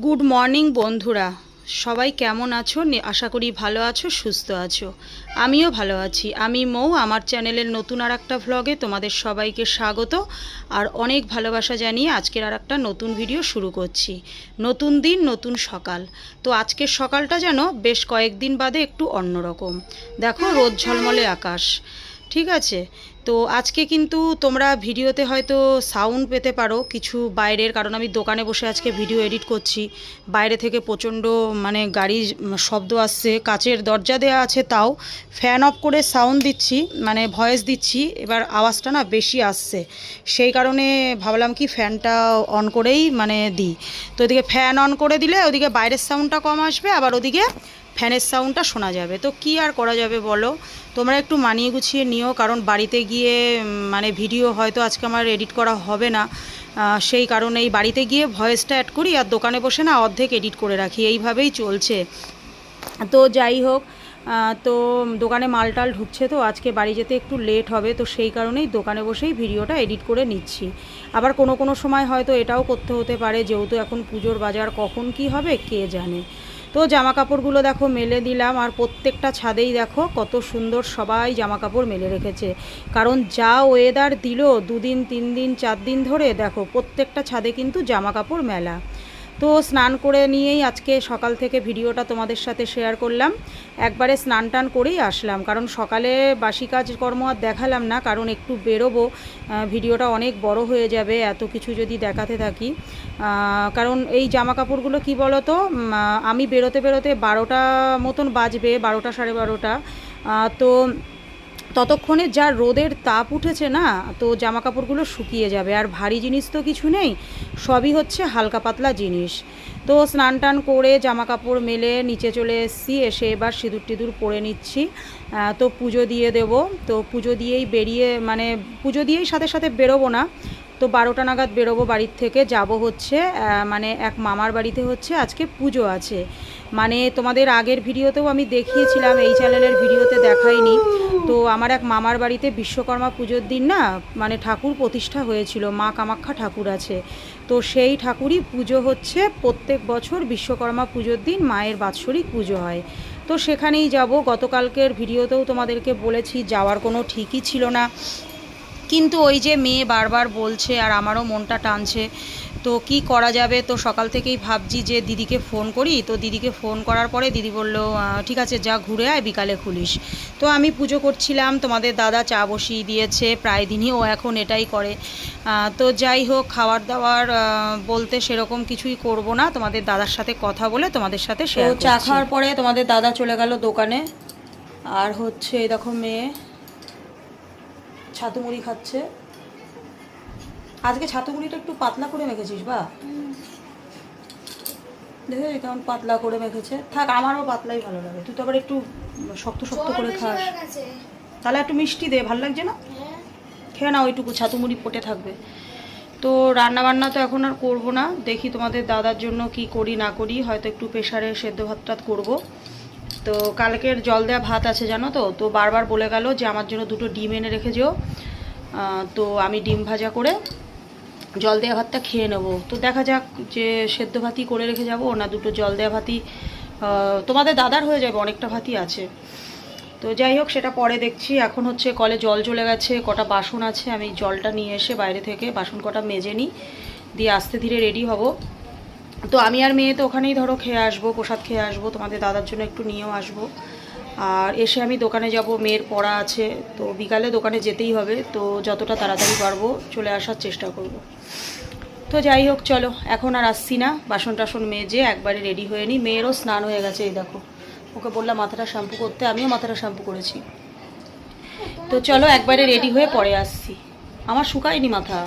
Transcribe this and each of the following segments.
Good morning বন্ধুরা। সবাই কেমন আছো? আশা করি ভালো আছো, সুস্থ আছো। আমিও ভালো আছি। আমি মৌ, আমার চ্যানেলের নতুন আর একটা ভ্লগে তোমাদের সবাইকে স্বাগত। আর অনেক ভালোবাসা জানিয়ে আজকের আর একটা নতুন ভিডিও শুরু করছি। নতুন দিন, নতুন সকাল। তো আজকের সকালটা যেন বেশ কয়েকদিন বাদে একটু অন্যরকম। দেখো, রোদ ঝলমলে আকাশ। ঠিক আছে? তো আজকে কিন্তু তোমরা ভিডিওতে হয়তো সাউন্ড পেতে পারো কিছু বাইরের, কারণ আমি দোকানে বসে আজকে ভিডিও এডিট করছি। বাইরে থেকে প্রচণ্ড মানে গাড়ির শব্দ আসছে, কাচের দরজা দেওয়া আছে তাও। ফ্যান অফ করে সাউন্ড দিচ্ছি মানে ভয়েস দিচ্ছি, এবার আওয়াজটা না বেশি আসছে। সেই কারণে ভাবলাম কি ফ্যানটা অন করেই মানে দিই। তো ওদিকে ফ্যান অন করে দিলে ওদিকে বাইরের সাউন্ডটা কম আসবে, আবার ওদিকে ফ্যানের সাউন্ডটা শোনা যাবে। তো কি আর করা যাবে বলো? তোমরা একটু মানিয়ে গুছিয়ে নিও, কারণ বাড়িতে গিয়ে মানে ভিডিও হয়তো আজকে আমার এডিট করা হবে না। সেই কারণেই বাড়িতে গিয়ে ভয়েসটা অ্যাড করি আর দোকানে বসে না অর্ধেক এডিট করে রাখি। এইভাবেই চলছে। তো যাই হোক তো দোকানে মাল টাল ঢুকছে তো, আজকে বাড়ি যেতে একটু লেট হবে, তো সেই কারণেই দোকানে বসেই ভিডিওটা এডিট করে নিচ্ছি। আবার কোনো কোনো সময় হয়তো এটাও করতে হতে পারে, যেহেতু এখন পুজোর বাজার কখন কি হবে, কে জানে। তো জামা কাপড়গুলো দেখো মেলে দিলাম আর প্রত্যেকটা ছাদেই দেখো কত সুন্দর সবাই জামা কাপড় মেলে রেখেছে। কারণ যা ওয়েদার দিল দুদিন তিন দিন চার দিন ধরে দেখো প্রত্যেকটা ছাদে কিন্তু জামা কাপড় মেলা। তো স্নান করে নিয়েই আজকে সকাল থেকে ভিডিওটা তোমাদের সাথে শেয়ার করলাম। একবারে স্নান টান করেই আসলাম, কারণ সকালে বাসি কাজকর্ম আর দেখালাম না, কারণ একটু বেরোবো ভিডিওটা অনেক বড় হয়ে যাবে, এত কিছু যদি দেখাতে থাকি। কারণ এই জামা কাপড়গুলো কী বলো তো আমি বেরোতে বেরোতে বারোটা মতন বাজবে, বারোটা সাড়ে বারোটা। তো ততক্ষণে যা রোদের তাপ উঠেছে না, তো জামা কাপড়গুলো শুকিয়ে যাবে। আর ভারী জিনিস তো কিছু নেই, সবই হচ্ছে হালকা পাতলা জিনিস। তো স্নান টান করে জামা কাপড় মেলে নিচে চলে এসছি, এসে এবার সিঁদুর টিঁদুর পরে নিচ্ছি। তো পুজো দিয়ে দেব। তো পুজো দিয়েই বেরিয়ে মানে পুজো দিয়েই সাথে সাথে বেরোবো না। তো বারোটা নাগাদ বেরোবো বাড়ির থেকে, যাব হচ্ছে মানে এক মামার বাড়িতে হচ্ছে, আজকে পুজো আছে। মানে তোমাদের আগের ভিডিওতেও আমি দেখিয়েছিলাম, এই চ্যানেলের ভিডিওতে দেখাইনি। তো আমার এক মামার বাড়িতে বিশ্বকর্মা পুজোর দিন না মানে ঠাকুর প্রতিষ্ঠা হয়েছিল, মা কামাখ্যা ঠাকুর আছে। তো সেই ঠাকুরই পুজো হচ্ছে, প্রত্যেক বছর বিশ্বকর্মা পুজোর দিন মায়ের বাৎসরিক পুজো হয়। তো সেখানেই যাব, গতকালকের ভিডিওতেও তোমাদেরকে বলেছি, যাওয়ার কোনো ঠিকই ছিল না। কিন্তু ওই যে মেয়ে বারবার বলছে আর আমারও মনটা টানছে তো কি করা যাবে? তো সকাল থেকেই ভাবছি যে দিদিকে ফোন করি তো দিদিকে ফোন করার পরে দিদি বলল ঠিক আছে যা ঘুরে আয় বিকালে খুলিস। তো আমি পুজো করছিলাম তোমাদের দাদা চা বসিয়ে দিয়েছে প্রায় দিনই ও এখন এটাই করে। তো যাই হোক খাবার দাবার বলতে সেরকম কিছুই করব না তোমাদের দাদার সাথে কথা বলে তোমাদের সাথে তো চা খাওয়ার পরে তোমাদের দাদা চলে গেল দোকানে আর হচ্ছে এই দেখো মেয়ে ছাতু মুড়ি খাচ্ছে। আজকে ছাতু মুড়িটা একটু পাতলা করে মেখেছিস বা? দেখে কেমন পাতলা করে মেখেছে। থাক আমারও পাতলাই ভালো লাগে। তুই তো আবার একটু শক্ত শক্ত করে খাস। তাহলে একটু মিষ্টি দে ভালো লাগছে না? খেয়ে না ওইটুকু ছাতু মুড়ি পটে থাকবে। তো রান্না বান্না তো এখন আর করব না। দেখি তোমাদের দাদার জন্য কি করি না করি। হয়তো একটু প্রেশারে সেদ্ধ ভাত টাত করব। তো কালকের জল দেওয়া ভাত আছে জানো তো? তো বারবার বলে গেল যে আমার জন্য দুটো ডিম এনে রেখে যেও। তো আমি ডিম ভাজা করে জল দেওয়া ভাতটা খেয়ে নেব। তো দেখা যাক যে সেদ্ধ ভাতই করে রেখে যাব না দুটো জল দেওয়া আহ, তোমাদের দাদার হয়ে যাবে অনেকটা ভাতই আছে। তো যাই হোক সেটা পরে দেখছি। এখন হচ্ছে কলে জল চলে গেছে কটা বাসন আছে আমি জলটা নিয়ে এসে বাইরে থেকে বাসন কটা মেজে নিই দিয়ে আস্তে ধীরে রেডি হব। তো আমি আর মেয়ে তো ওখানেই ধরো খেয়ে আসব, প্রসাদ খেয়ে আসব, তোমাদের দাদার জন্য একটু নিয়েও আসব। আর এসে আমি দোকানে যাব, মেয়ের পড়া আছে, তো বিকালে দোকানে যেতেই হবে, তো যতটা তাড়াতাড়ি পারব চলে আসার চেষ্টা করব। তো যাই হোক, চলো, এখন আর আসছি না, বাসন টাসন মেজে একবারে রেডি হয়ে নিই। মেয়েরও স্নান হয়ে গেছে, এই দেখো। ওকে বললাম মাথাটা শ্যাম্পু করতে, আমিও মাথাটা শ্যাম্পু করেছি। তো চলো, একবারে রেডি হয়ে পরে আসছি। আমার শুকায়নি মাথা।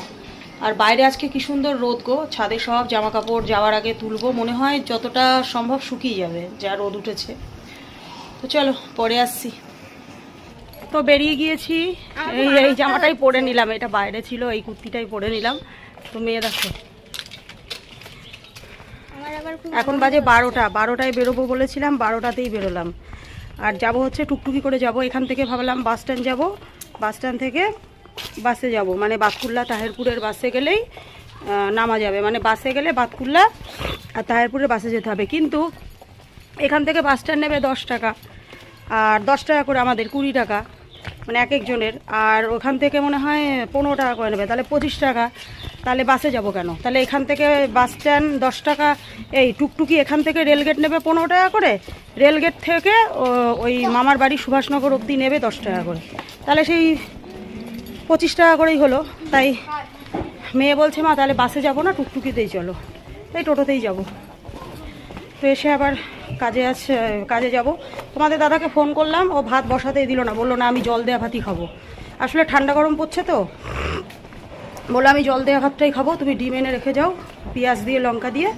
আর বাইরে আজকে কি সুন্দর রোদ গো। ছাদে সব জামা কাপড় যাওয়ার আগে তুলবো। মনে হয় যতটা সম্ভব শুকিয়ে যাবে যা রোদ উঠেছে। তো চলো পরে আসছি। তো বেরিয়ে গিয়েছি। এই এই জামাটাই পরে নিলাম। এটা বাইরে ছিল এই কুর্তিটাই পরে নিলাম। তো মেয়ে দেখো। এখন বাজে বারোটা। বারোটায় বেরোবো বলেছিলাম বারোটাতেই বেরোলাম। আর যাব হচ্ছে টুকটুকি করে যাব। এখান থেকে ভাবলাম বাস স্ট্যান্ড যাব। বাস স্ট্যান্ড থেকে বাসে যাব। মানে বাসকুল্লা তাহেরপুরের বাসে গেলেই নামা যাবে। মানে বাসে গেলে বাতকুল্লা আর তাহেরপুরের বাসে যেতে হবে। কিন্তু এখান থেকে বাস স্ট্যান্ড নেবে দশ টাকা। আর দশ টাকা করে আমাদের কুড়ি টাকা। মানে এক একজনের। আর ওখান থেকে মনে হয় পনেরো টাকা করে নেবে। তাহলে পঁচিশ টাকা। তাহলে বাসে যাব কেন? তাহলে এখান থেকে বাস স্ট্যান্ড দশ টাকা। এই টুকটুকি এখান থেকে রেলগেট নেবে পনেরো টাকা করে। রেলগেট থেকে ওই মামার বাড়ি সুভাষনগর অবধি নেবে দশ টাকা করে। তাহলে সেই পঁচিশ টাকা করেই হলো। তাই মেয়ে বলছে, মা, তাহলে বাসে যাব না? টুকটুকিতেই চলো। তাই টোটোতেই যাব। তো এসে আবার কাজে আছে, কাজে যাব। তোমাদের দাদাকে ফোন করলাম, ও ভাত বসাতেই দিল না। বলল, না, আমি জল দেওয়া ভাতই খাব। আসলে ঠান্ডা গরম পড়ছে তো। বলল, আমি জল দেওয়া ভাতটাই খাব, তুমি ডিম এনে রেখে যাও, পেঁয়াজ দিয়ে, লঙ্কা দিয়ে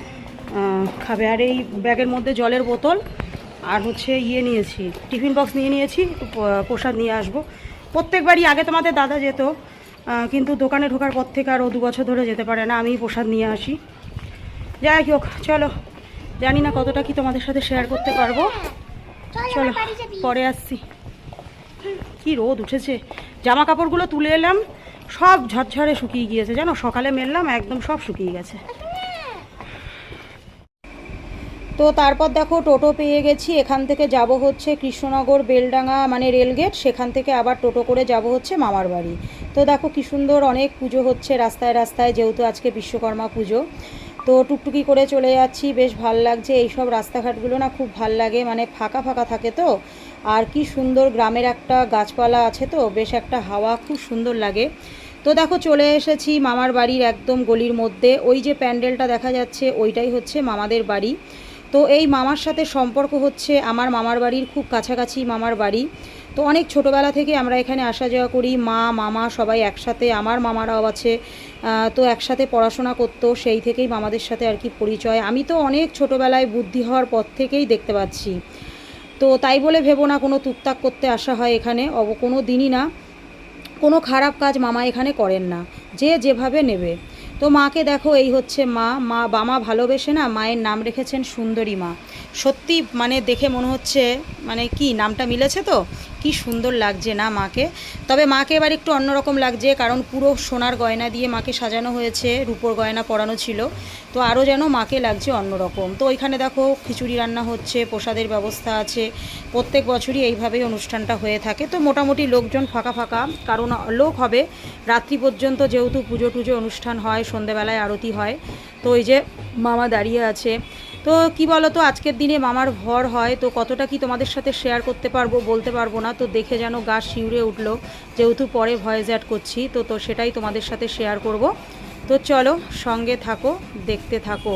খাবে। আর এই ব্যাগের মধ্যে জলের বোতল, আর হচ্ছে ইয়ে নিয়েছি, টিফিন বক্স নিয়ে নিয়েছি একটু প্রসাদ নিয়ে আসব। প্রত্যেকবারই আগে তোমাদের দাদা যেত কিন্তু দোকানে ঢোকার পর থেকে আর ও দু বছর ধরে যেতে পারে না আমি প্রসাদ নিয়ে আসি। যাই হোক চলো। জানি না কতটা কি তোমাদের সাথে শেয়ার করতে পারব। চলো পরে আসছি। কি রোদ উঠেছে। জামা কাপড়গুলো তুলে এলাম সব ঝরঝরে শুকিয়ে গিয়েছে জানো? সকালে মেললাম একদম সব শুকিয়ে গেছে। তো তারপর দেখো টোটো পেয়ে গেছি। এখান থেকে যাব হচ্ছে কৃষ্ণনগর বেলডাঙ্গা মানে রেলগেট। সেখান থেকে আবার টোটো করে যাব হচ্ছে মামার বাড়ি। তো দেখো কি সুন্দর অনেক পুজো হচ্ছে রাস্তায় রাস্তায়, যেহেতু আজকে বিশ্বকর্মা পুজো। তো টুকটুকি করে চলে যাচ্ছি, বেশ ভালো লাগছে। এইসব রাস্তাঘাটগুলো না খুব ভালো লাগে মানে ফাঁকা ফাঁকা থাকে তো। আর কি সুন্দর গ্রামের একটা গাছপালা আছে তো, বেশ একটা হাওয়া খুব সুন্দর লাগে। তো দেখো চলে এসেছি মামার বাড়ির একদম গলির মধ্যে। ওই যে প্যান্ডেলটা দেখা যাচ্ছে, ওইটাই হচ্ছে মামাদের বাড়ি। তো এই মামার সাথে সম্পর্ক হচ্ছে আমার মামার বাড়ির খুব কাছাকাছি মামার বাড়ি। তো অনেক ছোটোবেলা থেকে আমরা এখানে আসা যাওয়া করি, মা, মামা সবাই একসাথে, আমার মামারাও আছে তো একসাথে পড়াশোনা করতো, সেই থেকেই মামাদের সাথে আর কি পরিচয়। আমি তো অনেক ছোটোবেলায় বুদ্ধি হওয়ার পর থেকেই দেখতে পাচ্ছি। তো তাই বলে ভেবো না, কোনো টুকটাক করতে আসা হয় এখানে, অব, কোনো দিনই না। কোনো খারাপ কাজ মামা এখানে করেন না, যে যেভাবে নেবে। তো মাকে দেখো, এই হচ্ছে মা। মা বামা ভালোবেসে না মায়ের নাম রেখেছেন সুন্দরী মা। সত্যি মানে দেখে মনে হচ্ছে মানে কি, নামটা মিলেছে তো? কি সুন্দর লাগছে না মাকে। তবে মাকে এবার একটু অন্যরকম লাগছে, কারণ পুরো সোনার গয়না দিয়ে মাকে সাজানো হয়েছে, রূপোর গয়না পরানো ছিল। তো আরও যেন মাকে লাগছে অন্যরকম। তো ওইখানে দেখো খিচুড়ি রান্না হচ্ছে, প্রসাদের ব্যবস্থা আছে। প্রত্যেক বছরই এইভাবেই অনুষ্ঠানটা হয়ে থাকে। তো মোটামুটি লোকজন ফাঁকা ফাঁকা, কারণ লোক হবে। রাত্রি পর্যন্ত যেহেতু পুজো টুজো অনুষ্ঠান হয়, সন্ধেবেলায় আরতি হয়। তো ওই যে মামা দাঁড়িয়ে আছে। তো কি বলো তো আজকের দিনে মামার ভর হয়, তো কতটা কি তোমাদের সাথে শেয়ার করতে পারব, বলতে পারব না। তো দেখে যেন গা শিউরে উঠল, যেহেতু পরে ভয়েস অ্যাড করছি, তো তো সেটাই তোমাদের সাথে শেয়ার করব। তো চলো, সঙ্গে থাকো, দেখতে থাকো।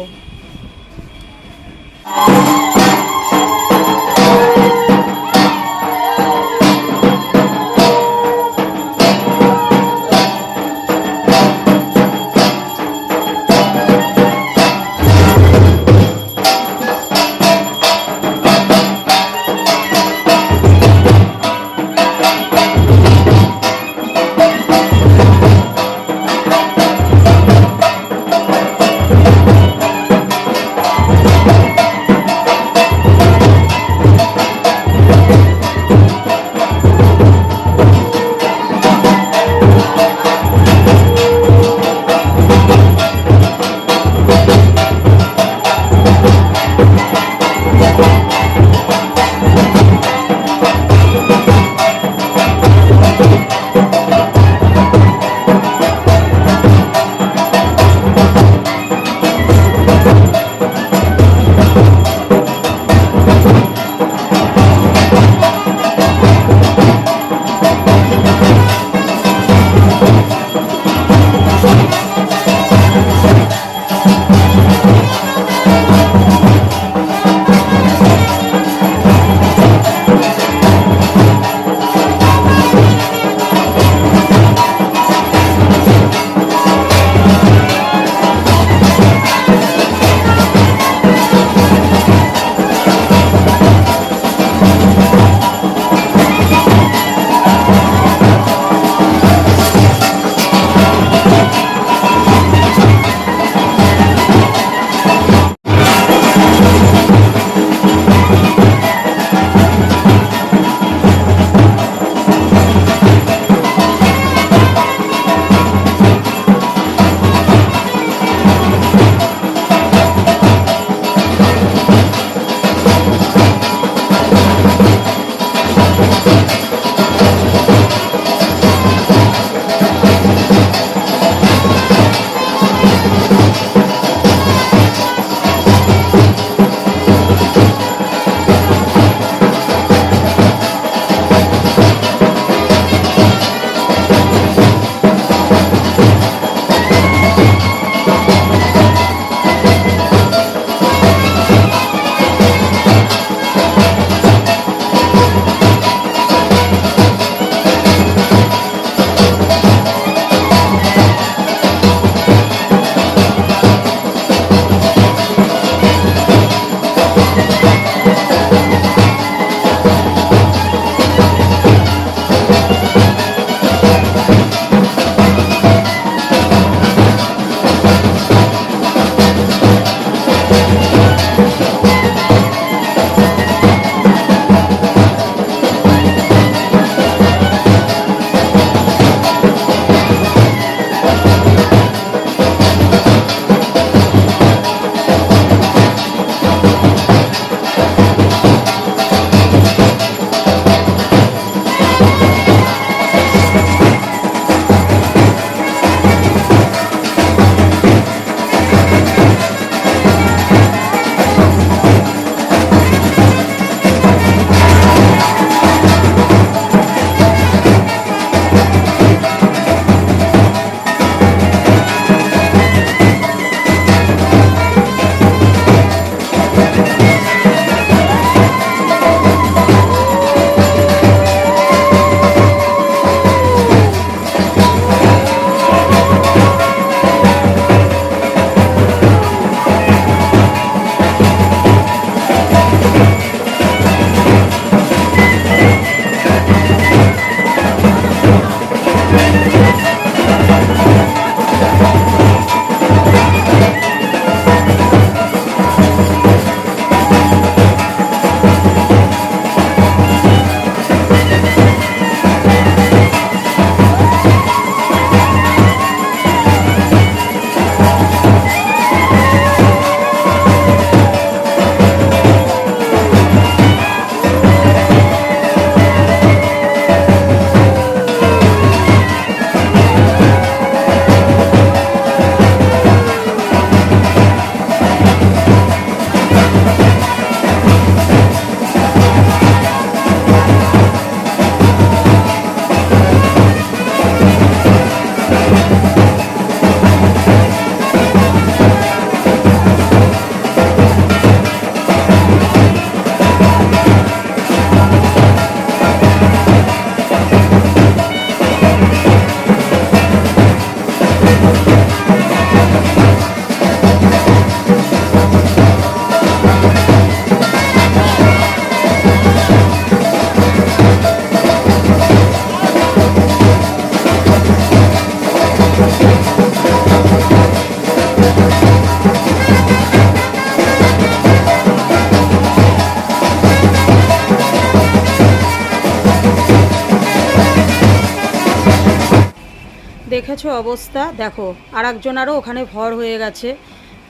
দেখেছ অবস্থা? দেখো আর একজনারও ওখানে ভর হয়ে গেছে।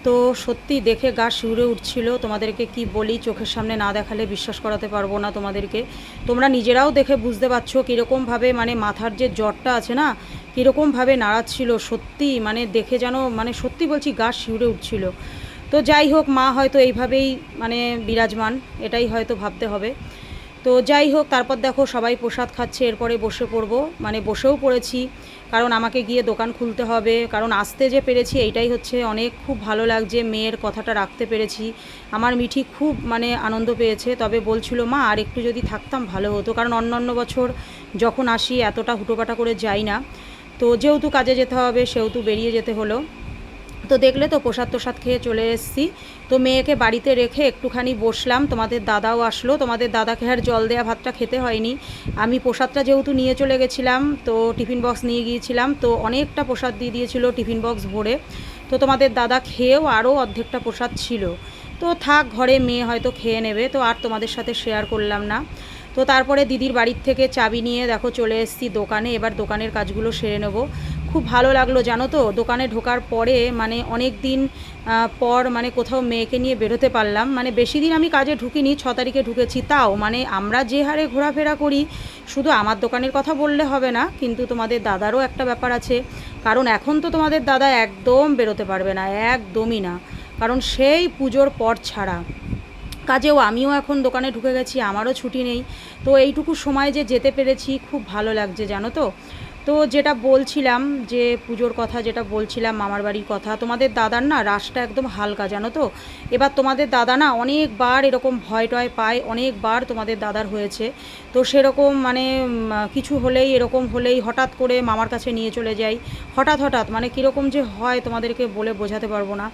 তো সত্যি দেখে গা শিউরে উঠছিল। তোমাদেরকে কি বলি, চোখের সামনে না দেখালে বিশ্বাস করাতে পারব না তোমাদেরকে। তোমরা নিজেরাও দেখে বুঝতে পারছ কীরকমভাবে মানে মাথার যে জ্বরটা আছে না, কীরকমভাবে নাড়াচ্ছিল। সত্যি মানে দেখে যেন মানে সত্যি বলছি গা শিউরে উঠছিল। তো যাই হোক, মা হয়তো এইভাবেই মানে বিরাজমান, এটাই হয়তো ভাবতে হবে। তো যাই হোক, তারপর দেখো সবাই প্রসাদ খাচ্ছে, এরপরে বসে পড়ব। মানে বসেও পড়েছি। কারণ আমাকে গিয়ে দোকান খুলতে হবে, কারণ আসতে যে পেরেছি এইটাই হচ্ছে অনেক খুব ভালো লাগছে, মেয়ের কথাটা রাখতে পেরেছি। আমার মিঠি খুব মানে আনন্দ পেয়েছে, তবে বলছিল, মা আর একটু যদি থাকতাম ভালো হতো। কারণ অন্য অন্য বছর যখন আসি, এতটা হুটোপাটা করে যাই না। তো যেহেতু কাজে যেতে হবে, সেহেতু বেরিয়ে যেতে হলো। তো দেখলে তো প্রসাদ তোসাদ খেয়ে চলে এসেছি। তো মেয়েকে বাড়িতে রেখে একটুখানি বসলাম। তোমাদের দাদাও আসলো। তোমাদের দাদাকে আর জল দেওয়া ভাতটা খেতে হয়নি। আমি প্রসাদটা যেহেতু নিয়ে চলে গেছিলাম, তো টিফিন বক্স নিয়ে গিয়েছিলাম। তো অনেকটা প্রসাদ দিয়ে দিয়েছিল টিফিন বক্স ভরে। তো তোমাদের দাদা খেয়েও আরও অর্ধেকটা প্রসাদ ছিল। তো থাক, ঘরে মেয়ে হয়তো খেয়ে নেবে। তো আর তোমাদের সাথে শেয়ার করলাম না। তো তারপরে দিদির বাড়ির থেকে চাবি নিয়ে দেখো চলে এসেছি দোকানে। এবার দোকানের কাজগুলো সেরে নেব। খুব ভালো লাগল, জানো তো? দোকানে ঢোকার পরে মানে অনেক দিন পর মানে কোথাও মেয়েকে নিয়ে বেরোতে পারলাম। মানে বেশি দিন আমি কাজে ঢুকিনি, ছ তারিখে ঢুকেছি তাও। মানে আমরা যে হারে ঘোরাফেরা করি, শুধু আমার দোকানের কথা বললে হবে না, কিন্তু তোমাদের দাদারও একটা ব্যাপার আছে। কারণ এখন তো তোমাদের দাদা একদম বেরোতে পারবে না, একদমই না। কারণ সেই পুজোর পর ছাড়া। কাজেও আমিও এখন দোকানে ঢুকে গেছি, আমারও ছুটি নেই। তো এইটুকু সময় যে যেতে পেরেছি, খুব ভালো লাগছে, জানো তো? তো যেটা বলছিলাম যে পুজোর কথা, যেটা বলছিলাম মামার বাড়ির কথা, তোমাদের দাদার না রাসটা একদম হালকা, জানো তো? এবার তোমাদের দাদা না অনেকবার এরকম ভয় টয় পায়, অনেকবার তোমাদের দাদার হয়েছে। তো সেরকম মানে কিছু হলেই, এরকম হলেই হঠাৎ করে মামার কাছে নিয়ে চলে যাই। হঠাৎ হঠাৎ মানে কীরকম যে হয় তোমাদেরকে বলে বোঝাতে পারব না।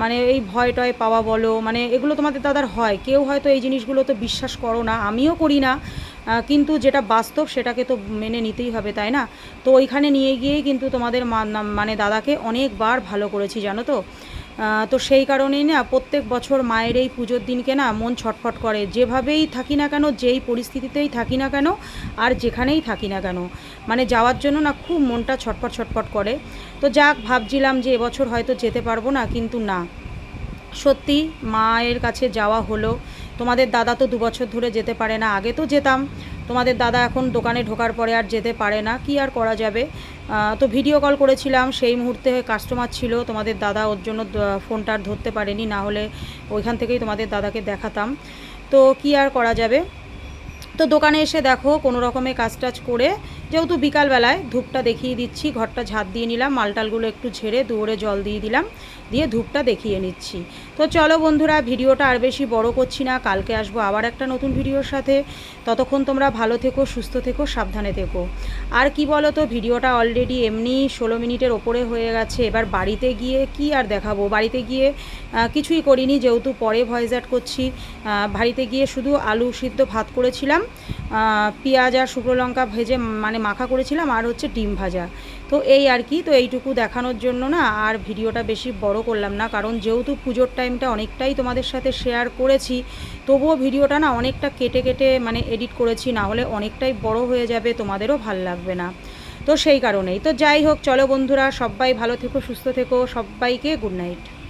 মানে এই ভয় টয় পাওয়া বলো মানে এগুলো তোমাদের দাদার হয়। কেউ হয়তো এই জিনিসগুলো তো বিশ্বাস করো না, আমিও করি না। কিন্তু যেটা বাস্তব সেটাকে তো মেনে নিতেই হবে, তাই না? তো ওইখানে নিয়ে গিয়েই কিন্তু তোমাদের মানে দাদাকে অনেকবার ভালো করেছি, জানো তো? তো সেই কারণেই না প্রত্যেক বছর মায়ের এই পুজোর দিনকে না মন ছটফট করে। যেভাবেই থাকি না কেন, যেই পরিস্থিতিতেই থাকি না কেন, আর যেখানেই থাকি না কেন মানে যাওয়ার জন্য না খুব মনটা ছটফট ছটফট করে। তো যাক, ভাবছিলাম যে এবছর হয়তো যেতে পারব না, কিন্তু না। সত্যি মায়ের কাছে যাওয়া হলো। তোমাদের দাদা তো দু বছর ধরে যেতে পারে না, আগে তো যেতাম। তোমাদের দাদা এখন দোকানে ঢোকার পরে আর যেতে পারে না। কি আর করা যাবে? তো ভিডিও কল করেছিলাম, সেই মুহূর্তে কাস্টমার ছিল, তোমাদের দাদা ওর জন্য ফোনটা আর ধরতে পারেনি, না হলে ওইখান থেকেই তোমাদের দাদাকে দেখাতাম। তো কি আর করা যাবে? তো দোকানে এসে দেখো, কোনো রকমে কাজ টাজ করে, যেহেতু বিকালবেলায় ধূপটা দেখিয়ে দিচ্ছি, ঘরটা ঝাঁট দিয়ে নিলাম, মালটালগুলো একটু ঝেড়ে দৌড়ে জল দিয়ে দিলাম। দিয়ে ধূপটা দেখিয়ে নিচ্ছি। তো চলো বন্ধুরা, ভিডিওটা আর বেশি বড় করছি না, কালকে আসব আবার একটা নতুন ভিডিওর সাথে। ততক্ষণ তোমরা ভালো থেকো, সুস্থ থেকো, সাবধানে থেকো। আর কি বলো তো ভিডিওটা অলরেডি এমনি ষোলো মিনিটের ওপরে হয়ে গেছে। এবার বাড়িতে গিয়ে কি আর দেখাবো? বাড়িতে গিয়ে কিছুই করিনি, যেহেতু পরে ভয়েস অ্যাড করছি। বাড়িতে গিয়ে শুধু আলু সিদ্ধ ভাত করেছিলাম। পেঁয়াজ আর শুকনো লঙ্কা ভেজে মানে মাখা করেছিলাম, আর হচ্ছে ডিম ভাজা। তো এই আর কি, তো এইটুকু দেখানোর জন্য না আর ভিডিওটা বেশি বড় করলাম না, কারণ যেহেতু পুজোর টাইমটা অনেকটাই তোমাদের সাথে শেয়ার করেছি, তবুও ভিডিওটা না অনেকটা কেটে কেটে মানে এডিট করেছি, না হলে অনেকটাই বড় হয়ে যাবে, তোমাদেরও ভালো লাগবে না। তো সেই কারণেই। তো যাই হোক, চলো বন্ধুরা, সবাই ভালো থেকো, সুস্থ থেকো, সবাইকে গুড নাইট